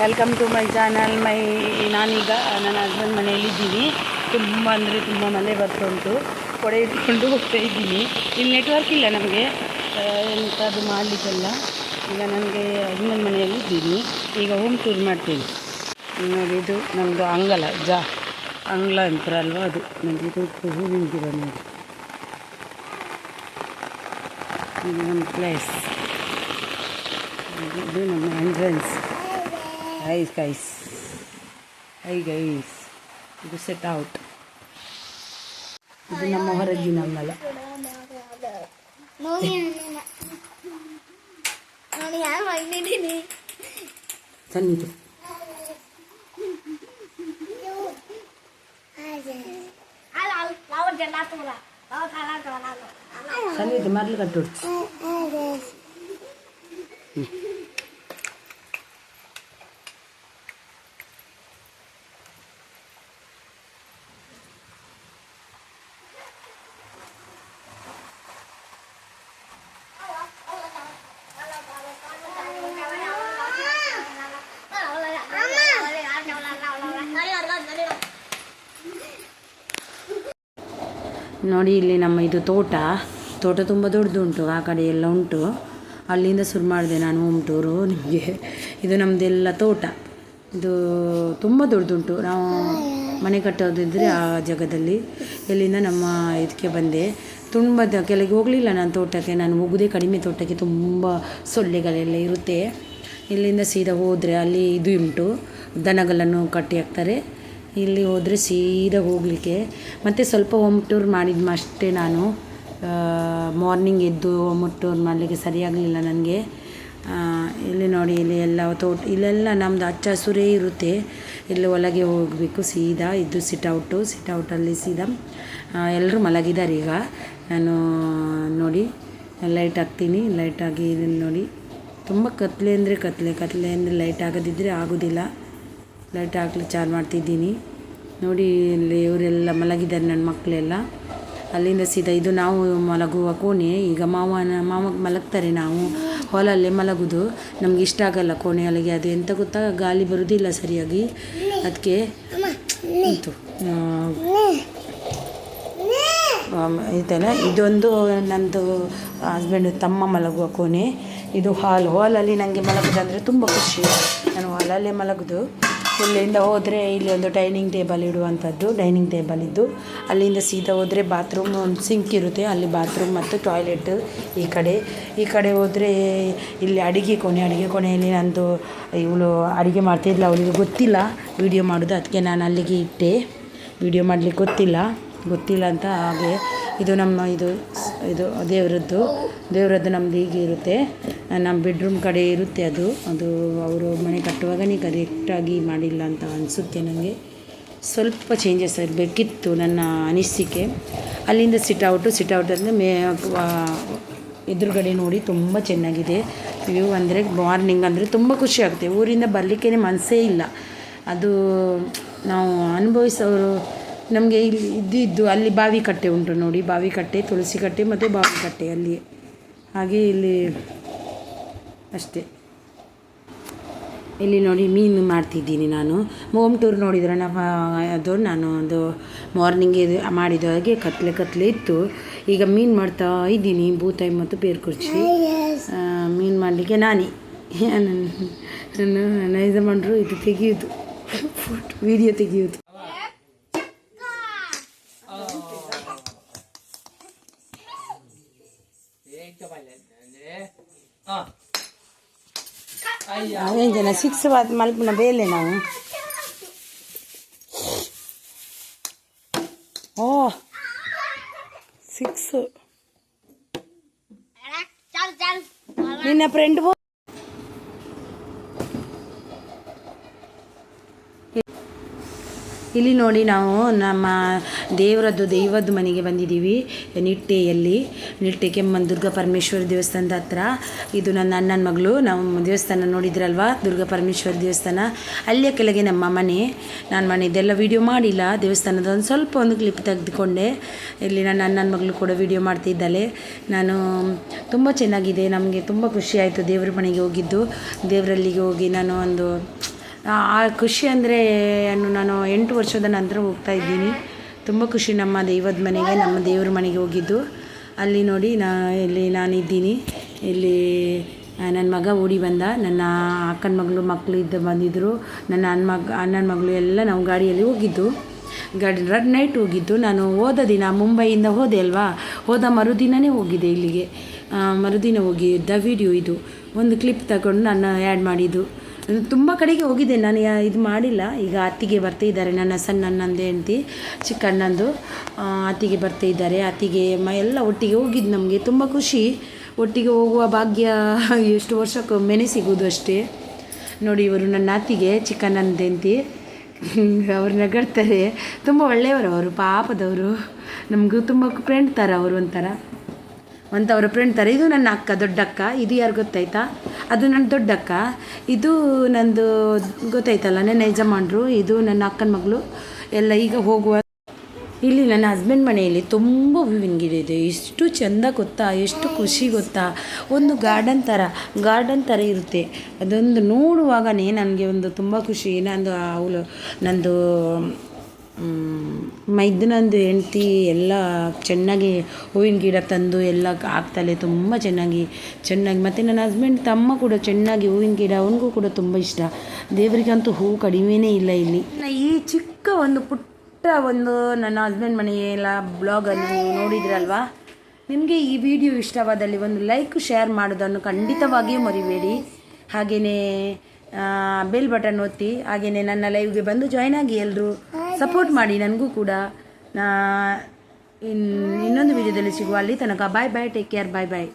Welcome to my channel my ನಾನೀಗ ನನ್ನ husband ಮನೆಯಲ್ಲಿದ್ದೀನಿ ತುಂಬ ಅಂದರೆ ತುಂಬ ಮಳೆ ಬರ್ತುಂಟು ಕೊಡೆ ಇಟ್ಕೊಂಡು ಹೋಗ್ತಾ ಇದ್ದೀನಿ. ಇಲ್ಲಿ ನೆಟ್ವರ್ಕ್ ಇಲ್ಲ ನಮಗೆ. ಎಂಥದ್ದು ಮಾಡಲಿಕ್ಕೆಲ್ಲ. ಈಗ ನನಗೆ ಹಸ್ಬೆಂಡ್ ಮನೆಯಲ್ಲಿ ಇದ್ದೀನಿ. ಈಗ ಹೋಮ್ ಟೂರ್ ಮಾಡ್ತೀನಿ. ನೋಡಿ ಇದು ನಮ್ಮದು ಅಂಗಲ ಜಾ ಅಂಗ್ಲ ಅಂತಾರಲ್ವ ಅದು. ನನಗೆ ಇದು ಹೂವಿನ ಗಿಡ ನೋಡಿ. ಪ್ಲೇಸ್ ಇದು ನಮ್ಮ entrance is guys hi guys ಇದು ಸೆಟ್ ಔಟ್ ಇದು ನಮ್ಮ ಹೊರಗಿನ ಅಂಗಲ ನೋಡಿ ನೋಡಿ ಯಾರು ಮಾಡಿದ್ದೀನಿ ಸನ್ನಿದು ಅಲ್ಲ ನಾವು ಜನ ನೋಡಿ ಇಲ್ಲಿ ನಮ್ಮ ಇದು ತೋಟ. ತೋಟ ತುಂಬ ದೊಡ್ಡದುಂಟು, ಆ ಕಡೆ ಎಲ್ಲ ಉಂಟು. ಅಲ್ಲಿಂದ ಶುರು ಮಾಡಿದೆ ನಾನು ಹೋಮ್ ಟೂರು ನಿಮಗೆ ಇದು ನಮ್ಮದೆಲ್ಲ ತೋಟ. ಇದು ತುಂಬ ದೊಡ್ಡದುಂಟು. ನಾವು ಮನೆ ಕಟ್ಟೋದಿದ್ದರೆ ಆ ಜಾಗದಲ್ಲಿ. ಇಲ್ಲಿಂದ ನಮ್ಮ ಇದಕ್ಕೆ ಬಂದೆ. ತುಂಬ ಕೆಳಗೆ ಹೋಗಲಿಲ್ಲ ನಾನು ತೋಟಕ್ಕೆ. ನಾನು ಹೋಗೋದೇ ಕಡಿಮೆ ತೋಟಕ್ಕೆ. ತುಂಬ ಸೊಳ್ಳೆಗಳೆಲ್ಲ ಇರುತ್ತೆ. ಇಲ್ಲಿಂದ ಸೀದಾ ಹೋದರೆ ಅಲ್ಲಿ ಇದು ಉಂಟು. ದನಗಳನ್ನು ಕಟ್ಟಿ ಹಾಕ್ತಾರೆ. ಇಲ್ಲಿ ಹೋದರೆ ಸೀದಾ ಹೋಗಲಿಕ್ಕೆ. ಮತ್ತು ಸ್ವಲ್ಪ ಹೋಮ್ ಟೂರ್ ಮಾಡಿದ್ದು ಅಷ್ಟೇ ನಾನು. ಮಾರ್ನಿಂಗ್ ಎದ್ದು ಹೋಮ್ ಟೂರ್ ಮಾಡಲಿಕ್ಕೆ ಸರಿಯಾಗಲಿಲ್ಲ ನನಗೆ. ಇಲ್ಲಿ ನೋಡಿ, ಇಲ್ಲಿ ಎಲ್ಲ ತೋಟ, ಇಲ್ಲೆಲ್ಲ ನಮ್ಮದು ಹಚ್ಚ ಹಸುರೇ ಇರುತ್ತೆ. ಇಲ್ಲಿ ಒಳಗೆ ಹೋಗಬೇಕು, ಸೀದಾ ಇದು ಸಿಟೌಟು ಸಿಟೌಟಲ್ಲಿ ಸೀದಾ. ಎಲ್ಲರೂ ಮಲಗಿದ್ದಾರೆ ಈಗ. ನಾನು ನೋಡಿ ಲೈಟ್ ಹಾಕ್ತೀನಿ. ಲೈಟ್ ಆಗಿ ಇದನ್ನು ನೋಡಿ. ತುಂಬ ಕತ್ಲೆ ಅಂದರೆ ಕತ್ಲೆ. ಕತ್ಲೆ ಅಂದರೆ ಲೈಟ್ ಆಗದಿದ್ದರೆ ಆಗೋದಿಲ್ಲ. ಲೈಟ್ ಹಾಕ್ಲಿ, ಚಾರ್ಜ್ ಮಾಡ್ತಿದ್ದೀನಿ. ನೋಡಿ, ಇಲ್ಲಿ ಇವರೆಲ್ಲ ಮಲಗಿದ್ದಾರೆ ನನ್ನ ಮಕ್ಕಳೆಲ್ಲ ಅಲ್ಲಿಂದ ಸೀದಾ ಇದು ನಾವು ಮಲಗುವ ಕೋಣೆ. ಈಗ ಮಾವನ ಮಾವ ಮಲಗ್ತಾರೆ ನಾವು. ಹಾಲಲ್ಲೇ ಮಲಗುದು. ನಮ್ಗೆ ಇಷ್ಟ ಆಗಲ್ಲ ಅಲ್ಲಿಗೆ. ಅದು ಎಂತ ಗೊತ್ತಾ? ಗಾಳಿ ಬರೋದಿಲ್ಲ ಸರಿಯಾಗಿ. ಅದಕ್ಕೆ ಇತ್ತು ಇದಲ್ಲ ಇದೊಂದು ನಮ್ಮದು ಹಸ್ಬೆಂಡ್ ತಮ್ಮ ಮಲಗುವ ಕೋಣೆ. ಇದು ಹಾಲ್ ಹಾಲಲ್ಲಿ ನನಗೆ ಮಲಗೋದಂದರೆ ತುಂಬ ಖುಷಿ. ನಾನು ಹಾಲಲ್ಲೇ ಮಲಗೋದು. ಇಲ್ಲಿಂದ ಹೋದರೆ ಇಲ್ಲಿ ಒಂದು ಡೈನಿಂಗ್ ಟೇಬಲ್ ಇಡುವಂಥದ್ದು, ಡೈನಿಂಗ್ ಟೇಬಲ್ ಇದ್ದು, ಅಲ್ಲಿಂದ ಸೀದಾ ಹೋದರೆ ಬಾತ್ರೂಮ್ ಒಂದು ಸಿಂಕ್ ಇರುತ್ತೆ, ಅಲ್ಲಿ ಬಾತ್ರೂಮ್ ಮತ್ತು ಟಾಯ್ಲೆಟ್ ಈ ಕಡೆ. ಈ ಕಡೆ ಹೋದರೆ ಇಲ್ಲಿ ಅಡುಗೆ ಕೋಣೆ ಅಡುಗೆ ಕೋಣೆಯಲ್ಲಿ ನಂದು ಇವಳು ಅಡುಗೆ ಮಾಡ್ತಿದ್ಲು, ಅವಳಿಗೆ ಗೊತ್ತಿಲ್ಲ ವಿಡಿಯೋ ಮಾಡೋದು, ಅದಕ್ಕೆ ನಾನು ಅಲ್ಲಿಗೆ ಇಟ್ಟೆ. ವಿಡಿಯೋ ಮಾಡಲಿಕ್ಕೆ ಗೊತ್ತಿಲ್ಲ ಗೊತ್ತಿಲ್ಲ ಅಂತ ಹಾಗೆ ಇದು ನಮ್ಮ ಇದು ಇದು ದೇವರದ್ದು. ದೇವರದ್ದು ನಮ್ಮದು ಹೀಗೆ ಇರುತ್ತೆ. ನಮ್ಮ ಬೆಡ್ರೂಮ್ ಕಡೆ ಇರುತ್ತೆ ಅದು. ಅದು ಅವರು ಮನೆ ಕಟ್ಟುವಾಗ ಕಟ್ಟುವಾಗನೇ ಕರೆಕ್ಟಾಗಿ ಮಾಡಿಲ್ಲ ಅಂತ ಅನಿಸುತ್ತೆ ನನಗೆ ಸ್ವಲ್ಪ ಚೇಂಜಸ್ ಆಗಬೇಕಿತ್ತು ನನ್ನ ಅನಿಸಿಕೆ. ಅಲ್ಲಿಂದ ಸಿಟ್ಔಟ್ ಅಂದರೆ ಮೇ ಎದುರುಗಡೆ ನೋಡಿ ತುಂಬ ಚೆನ್ನಾಗಿದೆ. ವ್ಯೂ ಅಂದರೆ ಮಾರ್ನಿಂಗ್ ಅಂದರೆ ತುಂಬ ಖುಷಿ ಆಗುತ್ತೆ. ಊರಿಂದ ಬರಲಿಕ್ಕೇ ಮನಸ್ಸೇ ಇಲ್ಲ. ಅದು ನಾವು ಅನುಭವಿಸೋರು ನಮಗೆ ಇಲ್ಲಿ ಇದ್ದಿದ್ದು ಇದ್ದು ಅಲ್ಲಿ ಬಾವಿ ಕಟ್ಟೆ ಉಂಟು ನೋಡಿ. ಬಾವಿ ಕಟ್ಟೆ ತುಳಸಿ ಕಟ್ಟೆ ಮತ್ತು ಬಾವಿ ಕಟ್ಟೆ ಅಲ್ಲಿ. ಹಾಗೆ ಇಲ್ಲಿ ಅಷ್ಟೇ. ಇಲ್ಲಿ ನೋಡಿ ಮೀನು ಮಾಡ್ತಿದ್ದೀನಿ ನಾನು. ಹೋಮ್ ಟೂರ್ ನೋಡಿದ್ರೆ ನಮ್ಮ ಅದು ನಾನು ಒಂದು ಮಾರ್ನಿಂಗ್ ಇದು ಮಾಡಿದ ಹಾಗೆ ಕತ್ಲೆ ಕತ್ಲೆ ಇತ್ತು. ಈಗ ಮೀನು ಮಾಡ್ತಾ ಇದ್ದೀನಿ ಭೂತಾಯಿ ಮತ್ತು ಬೇರು ಕುರ್ಚಿ. ಮೀನು ಮಾಡಲಿಕ್ಕೆ ನಾನೇ. ನನ್ನ ನೈಜ ಮಾಡ್ರು ಇದು ತೆಗೆಯೋದು. ಫೋಟೋ ವಿಡಿಯೋ ತೆಗೆಯೋದು. అదేం జన సిక్స్ మలిపిన వేయలే నాకు ఓ సిక్స్ నిన్న ఫ్రెండ్ ಇಲ್ಲಿ ನೋಡಿ ನಾವು ನಮ್ಮ ದೇವರದ್ದು ದೈವದ ಮನೆಗೆ ಬಂದಿದ್ದೀವಿ, ನಿಟ್ಟೆಯಲ್ಲಿ. ನಿಟ್ಟೆ ಕೆಮ್ಮನ್ ದುರ್ಗಾ ಪರಮೇಶ್ವರ ದೇವಸ್ಥಾನದ ಹತ್ರ. ಇದು ನನ್ನ ಅಣ್ಣನ ಮಗಳು. ನಾವು ದೇವಸ್ಥಾನ ನೋಡಿದ್ರಲ್ವಾ? ದುರ್ಗಾ ಪರಮೇಶ್ವರ ದೇವಸ್ಥಾನ. ಅಲ್ಲಿಯ ಕೆಳಗೆ ನಮ್ಮ ಮನೆ. ನಾನು ಮನೆದೆಲ್ಲ ವೀಡಿಯೋ ಮಾಡಿಲ್ಲ. ದೇವಸ್ಥಾನದ ಒಂದು ಸ್ವಲ್ಪ ಒಂದು ಕ್ಲಿಪ್ ತೆಗೆದುಕೊಂಡೆ. ಇಲ್ಲಿ ನನ್ನ ಅಣ್ಣನ ಮಗಳು ಕೂಡ ವೀಡಿಯೋ ಮಾಡ್ತಿದ್ದಾಳೆ ನಾನು ತುಂಬ ಚೆನ್ನಾಗಿದೆ. ನಮಗೆ ತುಂಬ ಖುಷಿ ಆಯಿತು ದೇವ್ರ ಮನೆಗೆ ಹೋಗಿದ್ದು. ದೇವರಲ್ಲಿಗೆ ಹೋಗಿ ನಾನು ಒಂದು ಆ ಖುಷಿ ಅಂದರೆ ನಾನು ಎಂಟು ವರ್ಷದ ನಂತರ ಹೋಗ್ತಾ ಇದ್ದೀನಿ. ತುಂಬ ಖುಷಿ ನಮ್ಮ ದೈವದ ಮನೆಗೆ, ನಮ್ಮ ದೇವ್ರ ಮನೆಗೆ ಹೋಗಿದ್ದು. ಅಲ್ಲಿ ನೋಡಿ ನಾ, ಇಲ್ಲಿ ನಾನಿದ್ದೀನಿ. ಇಲ್ಲಿ ನನ್ನ ಮಗ ಓಡಿ ಬಂದ. ನನ್ನ ಅಕ್ಕನ ಮಗಳು ಮಕ್ಕಳು ಇದ್ದ ಬಂದಿದ್ದರು ನನ್ನ ಅಣ್ಣ ಮಗ, ಅಣ್ಣನ ಮಗಳು ಎಲ್ಲ ನಾವು ಗಾಡಿಯಲ್ಲಿ ಹೋಗಿದ್ದು. ಗಾಡಿ ರೆಡ್ ನೈಟ್ ಹೋಗಿದ್ದು. ನಾನು ಹೋದ ದಿನ ಮುಂಬೈಯಿಂದ ಹೋದೆ ಅಲ್ವಾ? ಹೋದ ಮರುದಿನವೇ ಹೋಗಿದ್ದೆ ಇಲ್ಲಿಗೆ. ಮರುದಿನ ಹೋಗಿದ್ದ ವಿಡಿಯೋ ಇದು. ಒಂದು ಕ್ಲಿಪ್ ತಗೊಂಡು ನಾನು ಆ್ಯಡ್ ಮಾಡಿದ್ದು. ತುಂಬ ಕಡೆಗೆ ಹೋಗಿದ್ದೆ. ನಾನು ಇದು ಮಾಡಿಲ್ಲ. ಈಗ ಅತ್ತಿಗೆ ಬರ್ತಾ ಇದ್ದಾರೆ. ನನ್ನ ಸಣ್ಣ ನನ್ನಂದು ಹೆಂಡತಿ, ಚಿಕ್ಕಣ್ಣಂದು ಅತ್ತಿಗೆ ಬರ್ತಾ ಇದ್ದಾರೆ. ಅತ್ತಿಗೆ ಮ ಎಲ್ಲ ಒಟ್ಟಿಗೆ ಹೋಗಿದ್ದು ನಮಗೆ. ತುಂಬ ಖುಷಿ. ಒಟ್ಟಿಗೆ ಹೋಗುವ ಭಾಗ್ಯ ಎಷ್ಟು ವರ್ಷಕ್ಕೊಮ್ಮೆನೇ ಸಿಗೋದು ಅಷ್ಟೇ. ನೋಡಿ, ಇವರು ನನ್ನ ಅತ್ತಿಗೆ, ಚಿಕ್ಕಣ್ಣಂದು ಹೆಂಡತಿ. ಅವ್ರು ನಗಡ್ತಾರೆ ತುಂಬ ಒಳ್ಳೆಯವರು. ಅವರು ಪಾಪದವರು. ನಮಗೂ ತುಂಬ ಫ್ರೆಂಡ್ ಥರ ಅವರು ಒಂಥರ. ಅಂತ ಅವರ ಫ್ರೆಂಡ್ ಥರ ಇದು ನನ್ನ ಅಕ್ಕ ದೊಡ್ಡಕ್ಕ ಇದು ಯಾರು ಗೊತ್ತಾಯ್ತಾ? ಅದು ನನ್ನ ದೊಡ್ಡಕ್ಕ ಇದು ನಂದು ಗೊತ್ತಾಯ್ತಲ್ಲ, ನನ್ನ ಯಜಮಾನ್ರು, ಇದು ನನ್ನ ಅಕ್ಕನ ಮಗಳು, ಎಲ್ಲ ಈಗ ಹೋಗುವ ಇಲ್ಲಿ ನನ್ನ ಹಸ್ಬೆಂಡ್ ಮನೆಯಲ್ಲಿ ತುಂಬ ಹೂವಿನ ಗಿಡ ಇದೆ, ಎಷ್ಟು ಚೆಂದ ಗೊತ್ತಾ, ಎಷ್ಟು ಖುಷಿ ಗೊತ್ತಾ, ಒಂದು ಗಾರ್ಡನ್ ಥರ ಗಾರ್ಡನ್ ಥರ ಇರುತ್ತೆ, ಅದೊಂದು ನೋಡುವಾಗನೇ ನನಗೆ ಒಂದು ತುಂಬ ಖುಷಿ, ನಂದು ಅವಳು ನಂದು ಮೈದನಂದು ಹೆಂಡ್ತಿ ಎಲ್ಲ ಚೆನ್ನಾಗಿ ಹೂವಿನ ಗಿಡ ತಂದು ಎಲ್ಲ ಹಾಕ್ತಾಳೆ ತುಂಬ ಚೆನ್ನಾಗಿ ಚೆನ್ನಾಗಿ. ಮತ್ತು ನನ್ನ ಹಸ್ಬೆಂಡ್ ತಮ್ಮ ಕೂಡ ಚೆನ್ನಾಗಿ ಹೂವಿನ ಗಿಡ, ಅವನಿಗೂ ಕೂಡ ತುಂಬ ಇಷ್ಟ. ದೇವರಿಗಂತೂ ಹೂವು ಕಡಿಮೆನೇ ಇಲ್ಲ ಇಲ್ಲಿ. ಈ ಚಿಕ್ಕ ಒಂದು ಪುಟ್ಟ ಒಂದು ನನ್ನ ಹಸ್ಬೆಂಡ್ ಮನೆಯೆಲ್ಲ ಬ್ಲಾಗನ್ನು ನೋಡಿದ್ರಲ್ವಾ? ನಿಮಗೆ ಈ ವಿಡಿಯೋ ಇಷ್ಟವಾದಲ್ಲಿ ಒಂದು ಲೈಕ್ ಶೇರ್ ಮಾಡೋದನ್ನು ಖಂಡಿತವಾಗಿಯೂ ಮರಿಬೇಡಿ. ಹಾಗೆಯೇ ಬೆಲ್ ಬಟನ್ ಒತ್ತಿ ಹಾಗೆಯೇ ನನ್ನ ಲೈವ್ಗೆ ಬಂದು ಜಾಯ್ನ್ ಆಗಿ ಎಲ್ಲರೂ ಸಪೋರ್ಟ್ ಮಾಡಿ, ನನಗೂ ಕೂಡ. ನಾ ಇನ್ ಇನ್ನೊಂದು ವಿಡಿಯೋದಲ್ಲಿ ಸಿಗುವ, ಅಲ್ಲಿ ತನಕ. ಬಾಯ್ ಬಾಯ್ ಟೇಕ್ ಕೇರ್ ಬಾಯ್ ಬಾಯ್